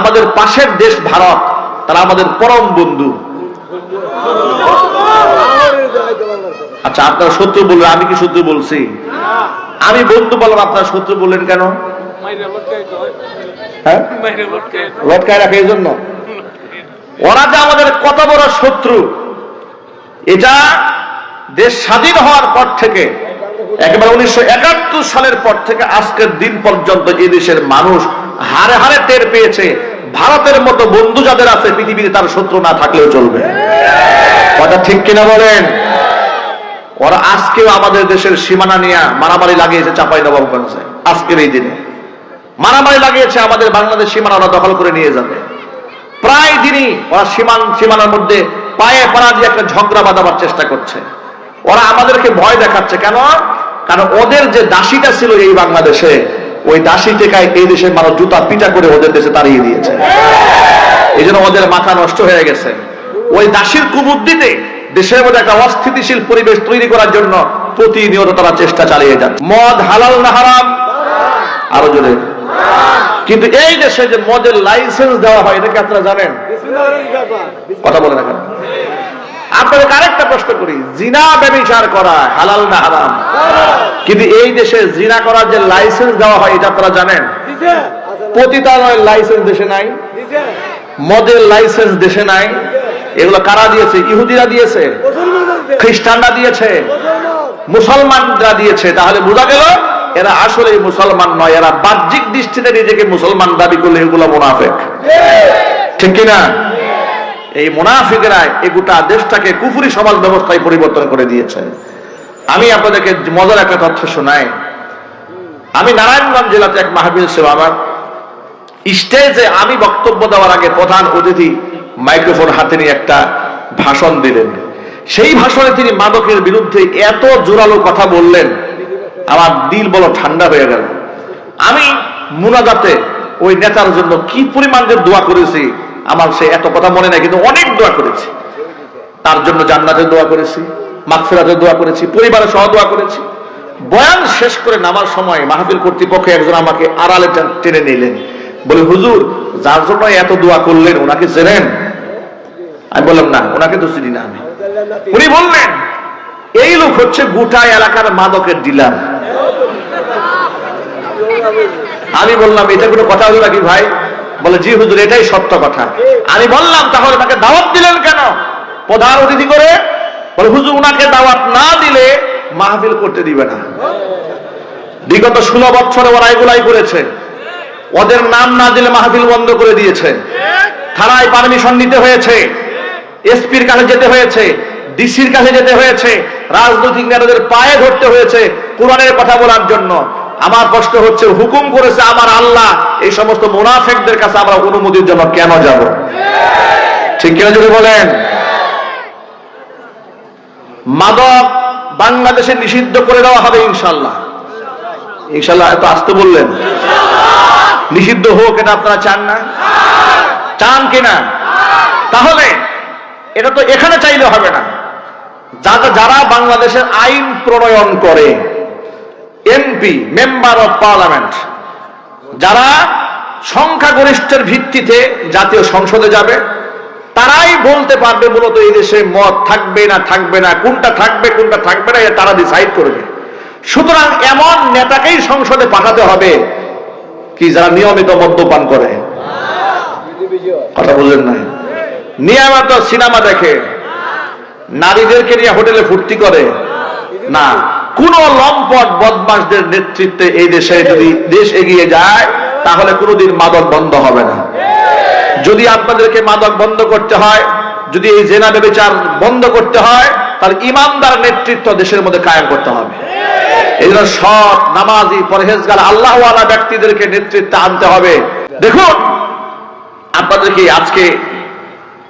আমাদের পাশের দেশ ভারত, তারা আমাদের পরম বন্ধু। আচ্ছা আপনারা শত্রু বললেন আমি কি শত্রু বলছি? আমি বন্ধু বললাম, আপনারা শত্রু বললেন কেন? হ্যাঁ? এই ওরা যে আমাদের কত বড় শত্রু, এটা দেশ স্বাধীন হওয়ার পর থেকে, একেবারে উনিশশো একাত্তর সালের পর থেকে আজকের দিন পর্যন্ত এই দেশের মানুষ হারে হারে টের পেয়েছে। ভারতের মতো বন্ধু যাদের আছে, পৃথিবীতে তার শত্রু না থাকলেও চলবে। কথা ঠিক কিনা বলেন? ওরা আজকেও আমাদের দেশের সীমানা নিয়ে মারামারি লাগিয়েছে চাপাই নবাবগঞ্জে, আজকের এই দিনে। মারামারি লাগিয়েছে আমাদের বাংলাদেশ সীমানা, ওরা দখল করে নিয়ে যাবে। প্রায় দিনই ওরা সীমান সীমানার মধ্যে পায়ে পাড়া দিয়ে একটা ঝগড়া বাঁধাবার চেষ্টা করছে। ওরা আমাদেরকে ভয় দেখাচ্ছে। কেন? কারণ ওদের যে দাসীটা ছিল এই বাংলাদেশে ওই দাসী টেকায় এই দেশের মানুষ জুতা পিটা করে ওদের দেশে তাড়িয়ে দিয়েছে। এই জন্য ওদের মাথা নষ্ট হয়ে গেছে। ওই দাসীর কুবুদ্ধিতে দেশের মধ্যে একটা অস্থিতিশীল পরিবেশ তৈরি করার জন্য প্রতিনিয়ত তারা চেষ্টা চালিয়ে যাচ্ছে। মদ হালাল না হারাম? আরও জোরে। কিন্তু এই দেশে যে মদের লাইসেন্স দেওয়া হয় এটাকে আপনারা জানেন? কথা বলে না কেন আপনাদের আরেকটা প্রশ্ন করি। জিনা ব্যবচার করা হালাল না হারাম? কিন্তু এই দেশে জিনা করার যে লাইসেন্স দেওয়া হয়, এটা আপনারা জানেন? পতিতালয়ের লাইসেন্স দেশে নাই, মদের লাইসেন্স দেশে নাই। এগুলো কারা দিয়েছে? ইহুদিরা দিয়েছে? খ্রিস্টানরা দিয়েছে? মুসলমানরা দিয়েছে? তাহলে বোঝা গেল, এরা আসলে মুসলমান নয়, এরা বাহ্যিক দৃষ্টিতে নিজেকে মুসলমান দাবি করলে এগুলো মোনাফেক। ঠিক কিনা? এই মোনাফিকেরা এই গোটা দেশটাকে কুফুরি সমাজ ব্যবস্থায় পরিবর্তন করে দিয়েছে। আমি আপনাদেরকে মজার একটা তথ্য শোনাই। আমি নারায়ণগঞ্জ জেলাতে এক মাহবিল ছিল আমার। স্টেজে আমি বক্তব্য দেওয়ার আগে প্রধান অতিথি মাইক্রোফোন হাতে নিয়ে একটা ভাষণ দিলেন। সেই ভাষণে তিনি মাদকের বিরুদ্ধে এত জোরালো কথা বললেন, আমার দিল বলো ঠান্ডা হয়ে গেল। আমি মুনাজাতে ওই নেতার জন্য কি পরিমাণ দোয়া করেছি আমার সে এত কথা মনে নাই, কিন্তু অনেক দোয়া করেছি। তার জন্য জান্নাতের দোয়া করেছি, মাগফিরাতের দোয়া করেছি, পরিবারের সহ দোয়া করেছি। বয়ান শেষ করে নামার সময় মাহফিল কর্তৃপক্ষ একজন আমাকে আড়ালে টেনে নিলেন। বলে, হুজুর, যার জন্য এত দোয়া করলেন, ওনাকে চেনেন? আমি বললাম, না, ওনাকে তো চিনি না আমি। উনি বললেন, এই লোক হচ্ছে গোটা এলাকার মাদকের ডিলার। আমি বললাম, এটা কোনো কথা হলো নাকি ভাই? বলে, জি হুজুর, এটাই সত্য কথা। আমি বললাম, তাহলে তাকে দাওয়াত দিলেন কেন? প্রধান অতিথি করে বলে, হুজুর, উনাকে দাওয়াত না দিলে মাহফিল করতে দিবে না। বিগত ষোলো বছরে ওরা এগুলাই করেছে। ওদের নাম না দিলে মাহফিল বন্ধ করে দিয়েছে। থানায় পারমিশন নিতে হয়েছে। এসপির কাছে যেতে হয়েছে। ডিসির কাছে যেতে হয়েছে। রাজনৈতিক নেতাদের পায়ে ধরতে হয়েছে। কোরআনের কথা বলার জন্য। আমার প্রশ্ন হচ্ছে, হুকুম করেছে আমার আল্লাহ, এই সমস্ত মুনাফেকদের কাছে আমরা অনুমতির জন্য কেন যাব? ঠিক কিনা যদি বলেন? মাদক বাংলাদেশে নিষিদ্ধ করে দেওয়া হবে ইনশাল্লাহ ইনশাল্লাহ এত আসতে বললেন। নিষিদ্ধ হোক, এটা আপনারা চান না? চান কিনা? তাহলে এটা তো এখানে চাইলে হবে না। যারা যারা বাংলাদেশের আইন প্রণয়ন করে এমপি মেম্বার অফ পার্লামেন্ট যারা সংখ্যাগরিষ্ঠের ভিত্তিতে জাতীয় সংসদে যাবে, তারাই বলতে পারবে মূলত এই দেশে মদ থাকবে না থাকবে না, কোনটা থাকবে কোনটা থাকবে না তারা ডিসাইড করবে। সুতরাং এমন নেতাকেই সংসদে পাঠাতে হবে কি যারা নিয়মিত মদ্যপান করে। কথা বললেন না? নিয়মিত সিনেমা দেখে, নারীদেরকে নিয়ে হোটেলে ফুর্তি করে, না। কোন লম্পট বদমাসদের নেতৃত্বে এই দেশে যদি দেশ এগিয়ে যায়, তাহলে কোনোদিন মাদক বন্ধ হবে না। যদি আপনাদেরকে মাদক বন্ধ করতে হয়, যদি এই জেনা বেবিচার বন্ধ করতে হয়, তাহলে ইমানদার নেতৃত্ব দেশের মধ্যে কায়েম করতে হবে। এই জন্য সৎ, নামাজি, পরহেজগার, আল্লাহওয়ালা ব্যক্তিদেরকে নেতৃত্বে আনতে হবে। দেখুন আপনাদেরকে আজকে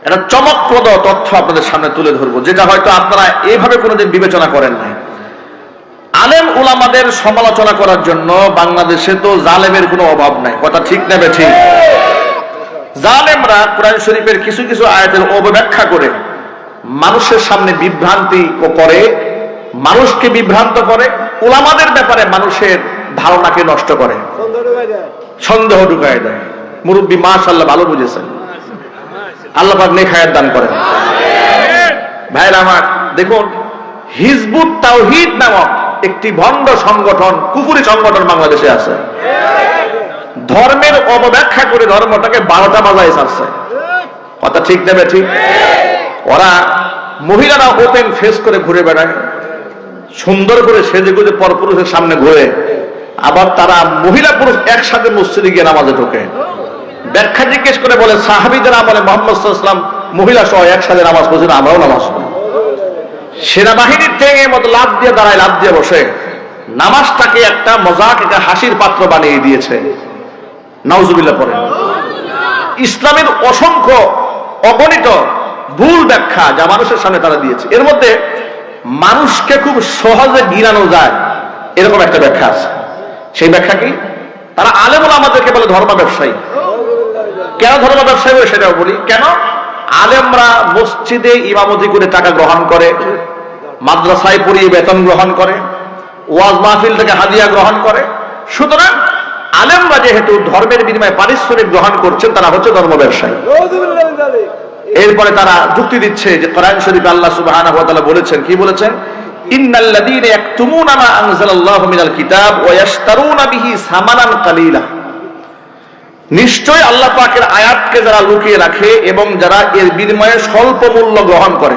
একটা চমকপ্রদ তথ্য আপনাদের সামনে তুলে ধরবো, যেটা হয়তো আপনারা এইভাবে কোনোদিন বিবেচনা করেন নাই। আলেম উলামাদের সমালোচনা করার জন্য বাংলাদেশে তো জালেমের কোনো অভাব নাই। কথা ঠিক নেবে ঠিক জালেমরা কোরআন শরীফের কিছু কিছু আয়াতের অবব্যাখ্যা করে, মানুষের সামনে বিভ্রান্তি করে, মানুষকে বিভ্রান্ত করে, উলামাদের ব্যাপারে মানুষের ধারণাকে নষ্ট করে। সন্দেহ ঢুকায় দেয়। মুরব্বী মাশাল্লাহ ভালো বুঝেছেন। আল্লাহ পাক নেক দান করেন। ভাইরা আমার, দেখুন, হিজবুত তাওহিদ নামক একটি ভণ্ড সংগঠন কুকুরি সংগঠন বাংলাদেশে আছে। ধর্মের অবব্যাখ্যা করে ধর্মটাকে বারোটা বাজায় ছাড়ছে। কথা ঠিক নেবে ঠিক? ওরা মহিলারা ওপেন ফেস করে ঘুরে বেড়ায়, সুন্দর করে সেজে গুজে পরপুরুষের সামনে ঘুরে। আবার তারা মহিলা পুরুষ একসাথে মসজিদে গিয়ে নামাজে ঢোকে। ব্যাখ্যা জিজ্ঞেস করে বলে, সাহাবিদের আমলে মোহাম্মদ মহিলা সহ একসাথে নামাজ পড়ছিল আমরাও নামাজ পড়ি। সেনাবাহিনীর ঠেঙে মতো লাভ দিয়ে দাঁড়ায় লাভ দিয়ে বসে। নামাজটাকে একটা মজাক, একটা হাসির পাত্র বানিয়ে দিয়েছে। নাউজুবিল্লাহ পরে ইসলামের অসংখ্য অগণিত ভুল ব্যাখ্যা যা মানুষের সামনে তারা দিয়েছে। এর মধ্যে মানুষকে খুব সহজে গিরানো যায়, এরকম একটা ব্যাখ্যা আছে। সেই ব্যাখ্যা কি? তারা আলেমুল আমাদেরকে বলে ধর্ম ব্যবসায়ী। কেন ধর্ম ব্যবসায়ী সেটাও বলি? কেন? আলেমরা মসজিদে ইমামতি করে টাকা গ্রহণ করে মাদ্রাসায় পড়িয়ে বেতন গ্রহণ করে, ওয়াজ মাহফিল থেকে হাদিয়া গ্রহণ করে। সুতরাং আলেমরা যেহেতু ধর্মের বিনিময়ে পারিশ্রমিক গ্রহণ করছেন, তারা হচ্ছে ধর্ম ব্যবসায়ী। এরপরে তারা যুক্তি দিচ্ছে যে কোরআন শরীফ আল্লাহ তাআলা বলেছেন, কি বলেছেন? সামানান নিশ্চয় আল্লাহ পাকের আয়াতকে যারা লুকিয়ে রাখে এবং যারা এর বিনিময়ে স্বল্প মূল্য গ্রহণ করে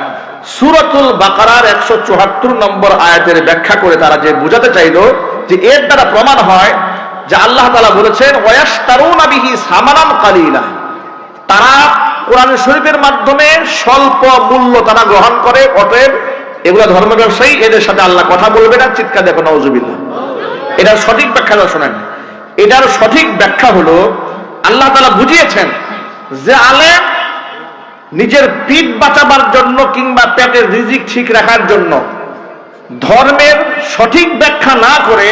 সূরাতুল বাকারার 174 নম্বর আয়াতের ব্যাখ্যা করে তারা যে বোঝাতে চাইলো যে এর দ্বারা প্রমাণ হয় যে আল্লাহ তালা বলেছেন ওয়ায়াশতারুনা বিহি সামানান কালীলা। তারা কোরআন শরীফের মাধ্যমে স্বল্প মূল্য তারা গ্রহণ করে, অতএব এগুলো ধর্ম ব্যবসায়ী, এদের সাথে আল্লাহ কথা বলবে না, চিৎকার দেখো নওজুবিল্লাহ এটার সঠিক ব্যাখ্যা শোনেন। এটার সঠিক ব্যাখ্যা হলো, আল্লাহ তালা বুঝিয়েছেন যে আলেম নিজের পিঠ বাঁচাবার জন্য কিংবা পেটের রিজিক ঠিক রাখার জন্য ধর্মের সঠিক ব্যাখ্যা না করে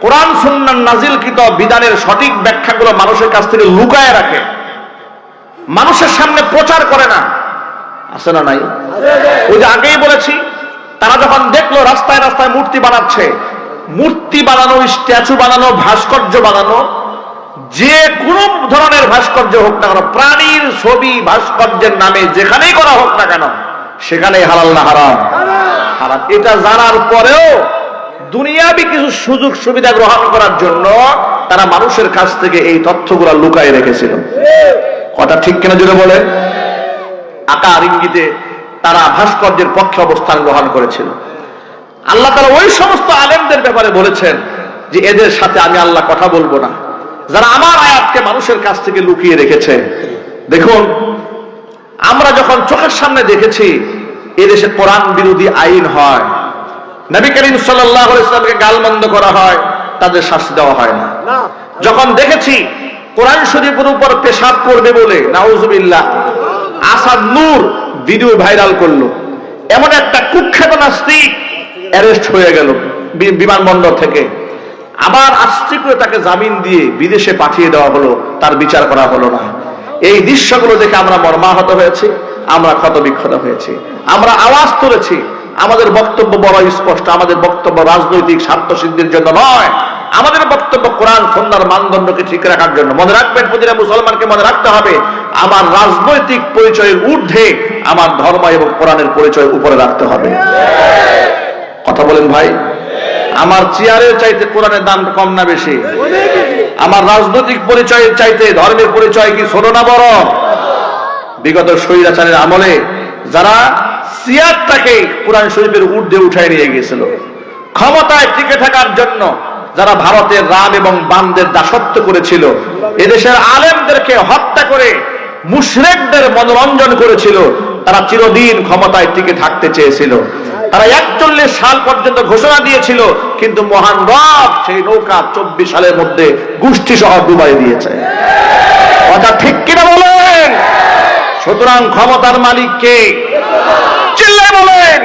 কোরআন সুন্নান নাজিলকৃত বিধানের সঠিক ব্যাখ্যাগুলো মানুষের কাছ থেকে লুকায় রাখে। মানুষের সামনে প্রচার করে না। আছে না নাই? ওই যে আগেই বলেছি, তারা যখন দেখল রাস্তায় রাস্তায় মূর্তি বানাচ্ছে, মূর্তি বানানো, স্ট্যাচু বানানো, ভাস্কর্য বানানো যে কোন ধরনের ভাস্কর্য হোক না কেন, প্রাণীর ছবি, ভাস্কর্যের নামে যেখানেই করা হোক না কেন, সেখানেই হালাল না হারাম। হারাম। এটা জানার পরেও দুনিয়াবি কিছু সুযোগ সুবিধা গ্রহণ করার জন্য তারা মানুষের কাছ থেকে এই তথ্যগুলো লুকায় রেখেছিল। কথা ঠিক কিনা জুড়ে বলেন? আকার ইঙ্গিতে তারা ভাস্কর্যের পক্ষে অবস্থান গ্রহণ করেছিল। আল্লাহ তারা ওই সমস্ত আলেমদের ব্যাপারে বলেছেন যে, এদের সাথে আমি আল্লাহ কথা বলব না। যারা আমার আয়াতকে মানুষের কাছ থেকে লুকিয়ে রেখেছে দেখুন আমরা যখন চোখের সামনে দেখেছি এদেশে কোরআন বিরোধী আইন হয় নবী করিম সাল্লাহ ইসলামকে গালমন্দ করা হয় তাদের শাস্তি দেওয়া হয় না। যখন দেখেছি কোরআন শরীফের উপর পেশাব করবে বলে নাউজুবিল্লাহ আসাদ নূর ভিডিও ভাইরাল করল। এমন একটা কুখ্যাত নাস্তিক অ্যারেস্ট হয়ে গেল বিমানবন্দর থেকে। আবার আস্তে করে তাকে জামিন দিয়ে বিদেশে পাঠিয়ে দেওয়া হলো, তার বিচার করা হলো না। এই দৃশ্যগুলো দেখে আমরা মর্মাহত হয়েছি, আমরা ক্ষত বিক্ষত হয়েছি। আমরা আওয়াজ তুলেছি, আমাদের বক্তব্য বড় স্পষ্ট, আমাদের বক্তব্য রাজনৈতিক স্বার্থ সিদ্ধির জন্য নয়। আমাদের বক্তব্য কোরআন সন্ধ্যার মানদণ্ডকে ঠিক রাখার জন্য। মনে রাখবেন প্রতিটা মুসলমানকে মনে রাখতে হবে, আমার রাজনৈতিক পরিচয়ের ঊর্ধ্বে আমার ধর্ম এবং কোরআনের পরিচয় উপরে রাখতে হবে। কথা বলেন ভাই। আমার চেয়ারের চাইতে কোরআনের দাম কম না বেশি? আমার রাজনৈতিক পরিচয়ের চাইতে ধর্মের পরিচয় কি ছোট না বড়? বিগত স্বৈরাচারের আমলে যারা সিয়ারটাকে কোরআন শরীফের ঊর্ধ্বে উঠায় নিয়ে গিয়েছিল, ক্ষমতায় টিকে থাকার জন্য যারা ভারতের রাম এবং বামদের দাসত্ব করেছিল, এদেশের আলেমদেরকে হত্যা করে মুশরেকদের মনোরঞ্জন করেছিল, তারা চিরদিন ক্ষমতায় টিকে থাকতে চেয়েছিল। তারা একচল্লিশ সাল পর্যন্ত ঘোষণা দিয়েছিল, কিন্তু মহান রব সেই নৌকা চব্বিশ সালের মধ্যে গোষ্ঠী সহ ডুবাই দিয়েছে। কথা ঠিক কিনা বলেন? সুতরাং ক্ষমতার মালিক কে? চিল্লে বলেন।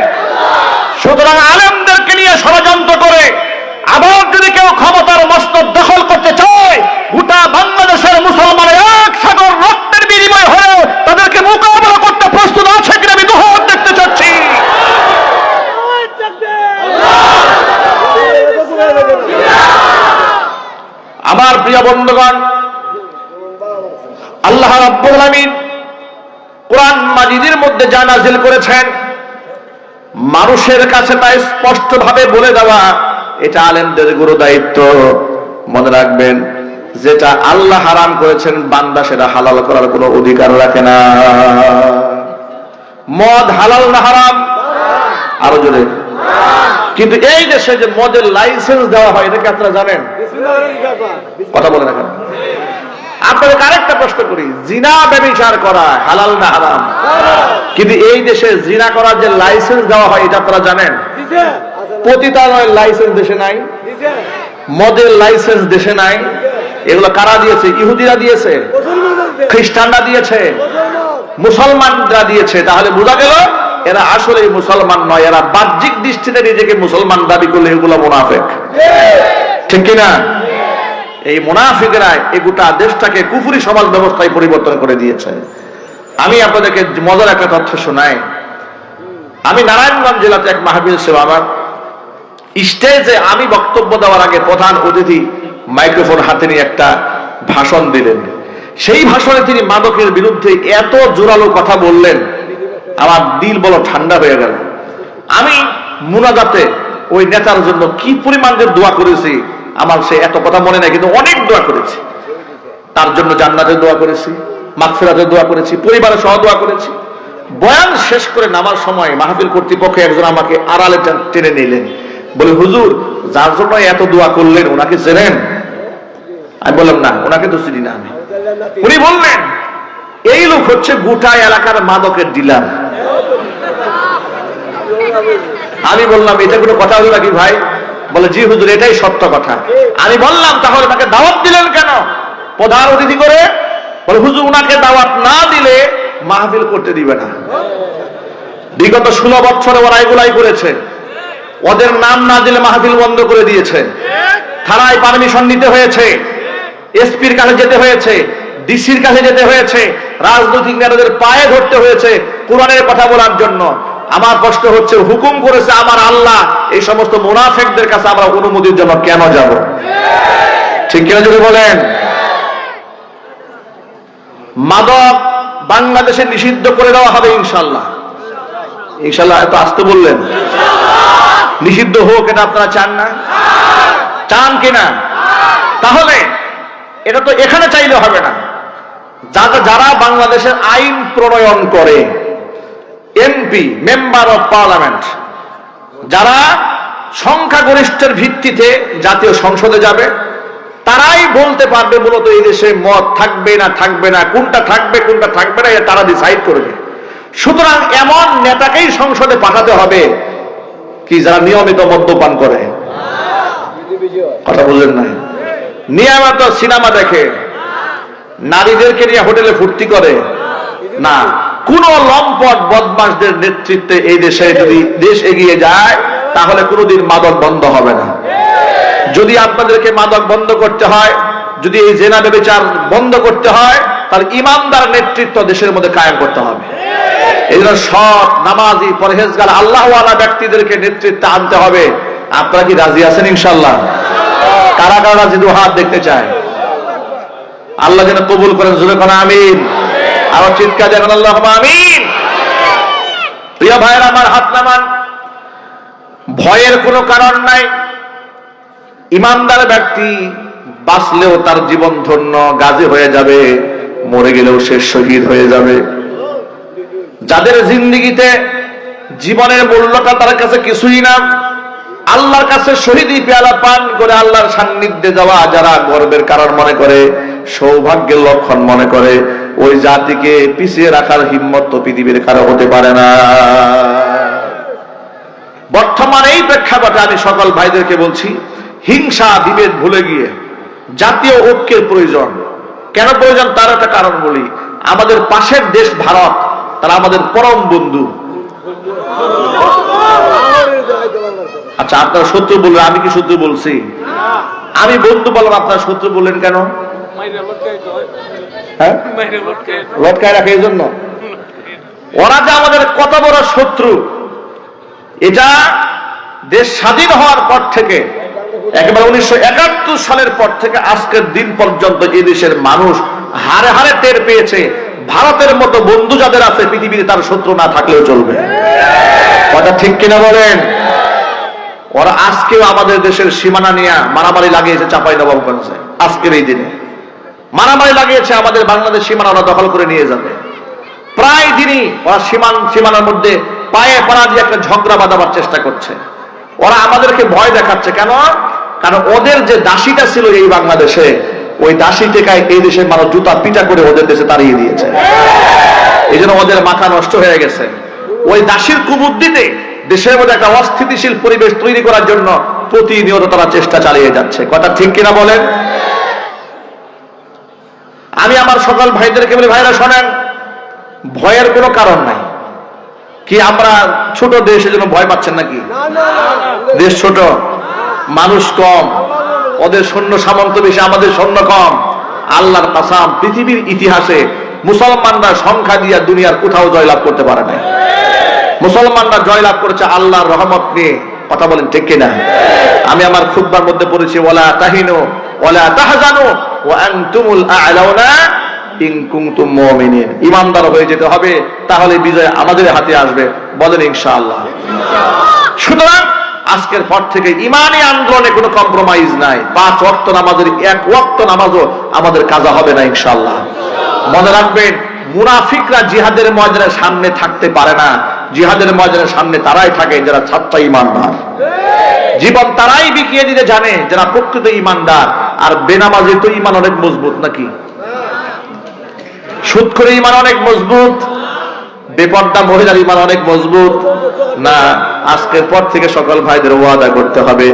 সুতরাং আলেমদেরকে নিয়ে ষড়যন্ত্র করে আবার যদি কেউ ক্ষমতার মস্তক দখল করতে চায়, গোটা বাংলাদেশের মুসলমানের এক সাগর রক্তের বিনিময় হয়েও তাদেরকে মোকাবেলা করতে প্রস্তুত আছে কিনা আমি দুহাত দেখতে চাচ্ছি আমার প্রিয় বন্ধুগণ আল্লাহ রাব্বুল কোরআন মাজিদের মধ্যে যা নাজিল করেছেন, মানুষের কাছে তা স্পষ্ট ভাবে বলে দেওয়া, এটা আলেমদের গুরু দায়িত্ব। মনে রাখবেন, যেটা আল্লাহ হারাম করেছেন, বান্দা সেটা হালাল করার কোনো অধিকার রাখে না। মদ হালাল না হারাম? আরও জোরে। কিন্তু এই দেশে যে মদের লাইসেন্স দেওয়া হয়, এটা কি আপনারা জানেন? কথা বলে রাখেন। আপনাদের আরেকটা প্রশ্ন করি জিনা ব্যবচার করা হালাল না হারাম? কিন্তু এই দেশে জিনা করার যে লাইসেন্স দেওয়া হয় এটা আপনারা জানেন? পতিতালয়ের লাইসেন্স দেশে নাই। মদের লাইসেন্স দেশে নাই। এগুলো কারা দিয়েছে? ইহুদিরা দিয়েছে? খ্রিস্টানরা দিয়েছে? মুসলমানরা দিয়েছে। তাহলে বোঝা গেল এরা আসলে মুসলমান নয়। এরা বাহ্যিক দৃষ্টিতে নিজেকে মুসলমান দাবি করলে এগুলো মুনাফেক। ঠিক কিনা? এই মুনাফিকরা এই গোটা দেশটাকে কুফুরি সমাজ ব্যবস্থায় পরিবর্তন করে দিয়েছে। আমি আপনাদেরকে মজার একটা তথ্য শোনাই। আমি নারায়ণগঞ্জ জেলাতে এক মাহবিল সেবা আমার। স্টেজে আমি বক্তব্য দেওয়ার আগে প্রধান অতিথি মাইক্রোফোন হাতে নিয়ে একটা ভাষণ দিলেন। সেই ভাষণে তিনি মাদকের বিরুদ্ধে এত জোরালো কথা বললেন, আমার দিল বলো ঠান্ডা হয়ে গেল। আমি মুনাজাতে ওই নেতার জন্য কি পরিমাণ দোয়া করেছি আমার সে এত কথা মনে নাই, কিন্তু অনেক দোয়া করেছি। তার জন্য জান্নাতের দোয়া করেছি, মাগফিরাতের দোয়া করেছি, পরিবারের সহ দোয়া করেছি। বয়ান শেষ করে নামার সময় মাহফিল কর্তৃপক্ষ একজন আমাকে আড়ালে টেনে নিলেন। বলে, হুজুর, যার জন্য এত দোয়া করলেন, ওনাকে চেনেন? আমি বললাম, না, ওনাকে তো চিনি না আমি। উনি বললেন, এই লোক হচ্ছে গোটা এলাকার মাদকের ডিলার। আমি বললাম, এটা কোনো কথা হলো নাকি ভাই? বলে, জি হুজুর, এটাই সত্য কথা। আমি বললাম, তাহলে তাকে দাওয়াত দিলেন কেন? প্রধান অতিথি করে বলে, হুজুর, উনাকে দাওয়াত না দিলে মাহফিল করতে দিবে না। বিগত ষোলো বছরে ওরা এগুলাই করেছে। ওদের নাম না দিলে মাহফিল বন্ধ করে দিয়েছে। থানায় পারমিশন নিতে হয়েছে। এসপির কাছে যেতে হয়েছে। ডিসির কাছে যেতে হয়েছে। রাজনৈতিক নেতাদের পায়ে ধরতে হয়েছে। কোরআনের কথা বলার জন্য। আমার প্রশ্ন হচ্ছে, হুকুম করেছে আমার আল্লাহ, এই সমস্ত মুনাফেকদের কাছে আমরা অনুমতির জন্য কেন যাব? ঠিক কিনা যদি বলেন? মাদক বাংলাদেশে নিষিদ্ধ করে দেওয়া হবে ইনশাল্লাহ ইনশাল্লাহ এত আসতে বললেন। নিষিদ্ধ হোক, এটা আপনারা চান না? চান কিনা? তাহলে এটা তো এখানে চাইলে হবে না। যারা যারা বাংলাদেশের আইন প্রণয়ন করে এমপি মেম্বার অফ পার্লামেন্ট যারা সংখ্যাগরিষ্ঠের ভিত্তিতে জাতীয় সংসদে যাবে, তারাই বলতে পারবে মূলত এই দেশে মদ থাকবে না থাকবে না, কোনটা থাকবে কোনটা থাকবে না তারা ডিসাইড করবে। সুতরাং এমন নেতাকেই সংসদে পাঠাতে হবে কি যারা নিয়মিত মদ্যপান করে। কথা বললেন না? নিয়মিত সিনেমা দেখে, নারীদেরকে নিয়ে হোটেলে ফুর্তি করে, না। কোন লম্পট বদমাসদের নেতৃত্বে এই দেশে যদি দেশ এগিয়ে যায়, তাহলে কোনোদিন মাদক বন্ধ হবে না। যদি আপনাদেরকে মাদক বন্ধ করতে হয়, যদি এই জেনা বেবিচার বন্ধ করতে হয়, তাহলে ইমানদার নেতৃত্ব দেশের মধ্যে কায়েম করতে হবে। এই জন্য সৎ, নামাজি, পরহেজগার, আল্লাহওয়ালা ব্যক্তিদেরকে নেতৃত্বে আনতে হবে। আপনারা কি রাজি আছেন ইনশাল্লাহ কারা কারা রাজি দু হাত দেখতে চায়? আল্লাহ যেন কবুল করেন জুড়ে কোন আমিন। আবার চিৎকার দেখেন আল্লাহ আমিন। প্রিয় ভাইয়ের, আমার হাত নামান। ভয়ের কোনো কারণ নাই। ইমানদার ব্যক্তি বাঁচলেও তার জীবন ধন্য, গাজী হয়ে যাবে, মরে গেলেও সে শহীদ হয়ে যাবে। যাদের জিন্দিগিতে জীবনের মূল্যটা তার কাছে কিছুই না, আল্লাহর কাছে শহীদি পেয়ালা পান করে আল্লাহর সান্নিধ্যে যাওয়া যারা গর্বের কারণ মনে করে, সৌভাগ্যের লক্ষণ মনে করে ওই জাতিকে পিছিয়ে রাখার হিম্মত তো পৃথিবীর কারও হতে পারে না। বর্তমান এই প্রেক্ষাপটে আমি সকল ভাইদেরকে বলছি, হিংসা, বিভেদ ভুলে গিয়ে, জাতীয় ঐক্যের প্রয়োজন। কেন প্রয়োজন? তার একটা কারণ বলি। আমাদের পাশের দেশ ভারত, তারা আমাদের পরম বন্ধু। আচ্ছা আপনারা শত্রু বললেন, আমি কি শত্রু বলছি? আমি বন্ধু বললাম, আপনারা শত্রু বললেন কেন? হ্যাঁ? লটকায় রাখে। এই জন্য ওরা যে আমাদের কত বড় শত্রু এটা দেশ স্বাধীন হওয়ার পর থেকে একেবারে উনিশশো একাত্তর সালের পর থেকে আজকের দিন পর্যন্ত এই দেশের মানুষ হারে হারে টের পেয়েছে ভারতের মতো বন্ধু যাদের আছে পৃথিবীতে তার শত্রু না থাকলেও চলবে। কথা ঠিক কিনা বলেন? ওরা আজকেও আমাদের দেশের সীমানা নিয়ে মারামারি লাগিয়েছে চাপাই নবাবগঞ্জে আজকের এই দিনে। মারামারি লাগিয়েছে, আমাদের বাংলাদেশ সীমানা ওরা দখল করে নিয়ে যাবে। প্রায় দিনই ওরা সীমান, সীমানার মধ্যে পায়ে পাড়া দিয়ে একটা ঝগড়া বাঁধাবার চেষ্টা করছে। ওরা আমাদেরকে ভয় দেখাচ্ছে, কেন? কারণ ওদের যে দাসীটা ছিল এই বাংলাদেশে, ওই দাসী টেকায় এই দেশের মানুষ জুতা পিটা করে ওদের দেশে তাড়িয়ে দিয়েছে। এই জন্য ওদের মাথা নষ্ট হয়ে গেছে। ওই দাসীর কুবুদ্ধিতে দেশের মধ্যে একটা অস্থিতিশীল পরিবেশ তৈরি করার জন্য প্রতিনিয়ত তারা চেষ্টা চালিয়ে যাচ্ছে। কথা ঠিক কিনা বলেন? আমি আমার সকল ভাইদেরকে বলি ভাইরা শোনেন ভয়ের কোনো কারণ নাই। কি আমরা ছোট দেশ জন্য ভয় পাচ্ছেন নাকি? দেশ ছোট মানুষ কম ওদের সৈন্য সামন্ত বেশি আমাদের সৈন্য কম। আল্লাহর কাসাম পৃথিবীর ইতিহাসে মুসলমানরা সংখ্যা দিয়া দুনিয়ার কোথাও জয়লাভ করতে পারে না মুসলমানরা জয়লাভ করেছে আল্লাহর রহমত নিয়ে। কথা বলেন ঠিক কিনা? আমি আমার খুতবার মধ্যে পড়েছি ওলা তাহিনু ওলা তাহজানু ইমানদার হয়ে যেতে হবে, তাহলে বিজয় আমাদের হাতে আসবে। বলেন ইনশাআল্লাহ। সুতরাং আজকের পর থেকে ইমানি আন্দোলনে কোনো কম্প্রোমাইজ নাই। পাঁচ ওয়াক্ত নামাজের এক ওয়াক্ত নামাজও আমাদের কাজা হবে না ইনশাআল্লাহ। মনে রাখবেন, মুনাফিকরা জিহাদের ময়দানের সামনে থাকতে পারে না। জিহাদের ময়দানের সামনে তারাই থাকে যারা ছাত্র ইমানদার। জীবন তারাই বিকিয়ে দিতে জানে যারা প্রকৃত ইমানদার। আর বেনামাজি তো ইমান অনেক মজবুত নাকি? সুদ করে ইমান অনেক মজবুত, বেপর্দা মহিলার ইমান অনেক মজবুত। না, আজকের পর থেকে সকল ভাইদের ওয়াদা করতে হবে,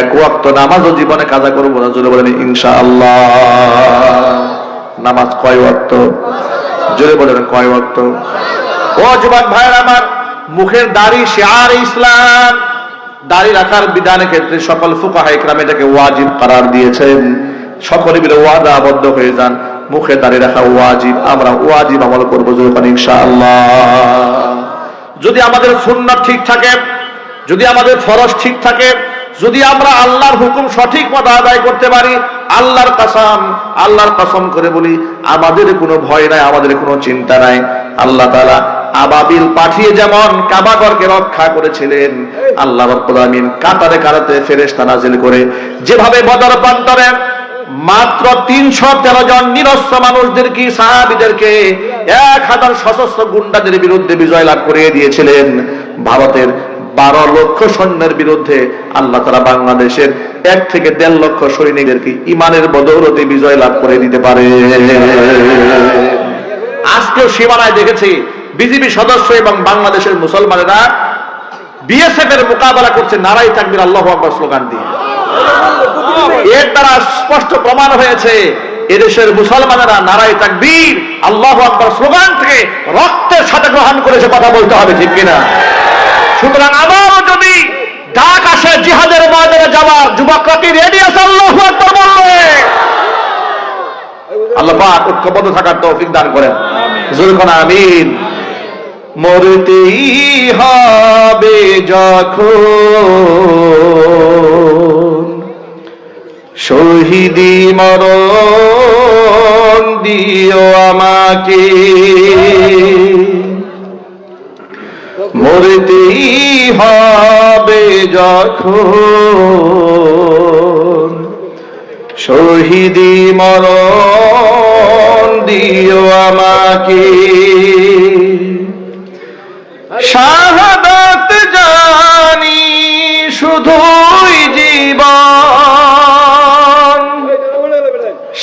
এক ওয়াক্ত নামাজও জীবনে কাজা করব না, জোরে বলেন ইনশাআল্লাহ। নামাজ কয় ওয়াক্ত? জোরে বলেন কয় ওয়াক্ত? ও যুবক ভাইয়ের আমার মুখের দাড়ি শেয়ার ইসলাম। দাড়ি রাখার বিধানের ক্ষেত্রে সকল ফুকাহা ইকরাম এটাকে ওয়াজিব করার দিয়েছেন। সকলে মিলে ওয়াদা আবদ্ধ হয়ে যান। মুখে দাঁড়িয়ে রাখা ওয়াজিব, আমরা ওয়াজিব আমল করব যখন ইনশাআল্লাহ। যদি আমাদের সুন্নাত ঠিক থাকে, যদি আমাদের ফরজ ঠিক থাকে, যদি আমরা আল্লাহর হুকুম সঠিক মতো আদায় করতে পারি, আল্লাহর কাসাম, আল্লাহর কসম করে বলি, আমাদের কোনো ভয় নাই, আমাদের কোনো চিন্তা নাই। আল্লাহ তাআলা আবাবিল পাঠিয়ে যেমন কাবাগরকে রক্ষা করেছিলেন, আল্লাহ রাব্বুল আমিন কাতারে কারাতে ফেরেশতা নাজিল করে যেভাবে বদর প্রান্তরে মাত্র তিনশো তেরো জন নিরস্ত্র মানুষদেরকে সাহাবিদেরকে এক হাজার সশস্ত্র গুন্ডাদের বিরুদ্ধে বিজয় লাভ করিয়ে দিয়েছিলেন? ভারতের বারো লক্ষ সৈন্যের বিরুদ্ধে আল্লাহ তারা বাংলাদেশের এক থেকে দেড় লক্ষ সৈনিকদেরকে ইমানের বদৌলতে বিজয় লাভ করে দিতে পারে। আজকেও সীমানায় দেখেছি বিজেপি সদস্য এবং বাংলাদেশের মুসলমানেরা বিএসএফ এর মোকাবেলা করছে নারাই তাকবির আল্লাহ আকবর স্লোগান দিয়ে। এর দ্বারা স্পষ্ট প্রমাণ হয়েছে এদেশের মুসলমানেরা নারাই তাকবীর আল্লাহ আকবর স্লোগান থেকে রক্তের সাথে গ্রহণ করেছে কথা বলতে হবে ঠিক কিনা? সুতরাং আবারও যদি ডাক আসে জিহাদের ময়দানে যাওয়ার যুবকরা কি রেডি আছে আল্লাহ আকবর বলবে। আল্লাহ পাক ঐক্যবদ্ধ থাকার তৌফিক দান করেন। জুলখন আমিন। মরতেই হবে যখন। শহীদি মরণ দিও আমাকে। মরতেই হবে যখন। শহীদি মরণ দিও আমাকে।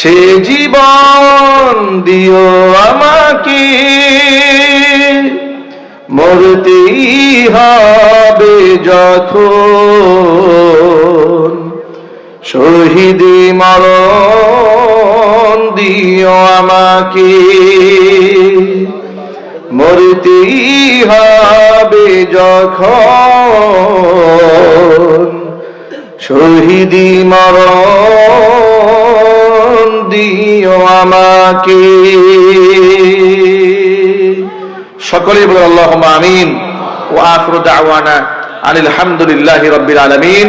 সে জীবন দিও আমাকে। মরতেই হবে যখন। শহীদি মরণ দিও আমাকে। মরতে হবে যখন। শহীদি মরণ দিও আমাকে। সকলেই বলে আল্লাহ আমিন। ও আখরু দাওয়ানা আনিল হামদুলিল্লাহি রব্বিল আলামিন।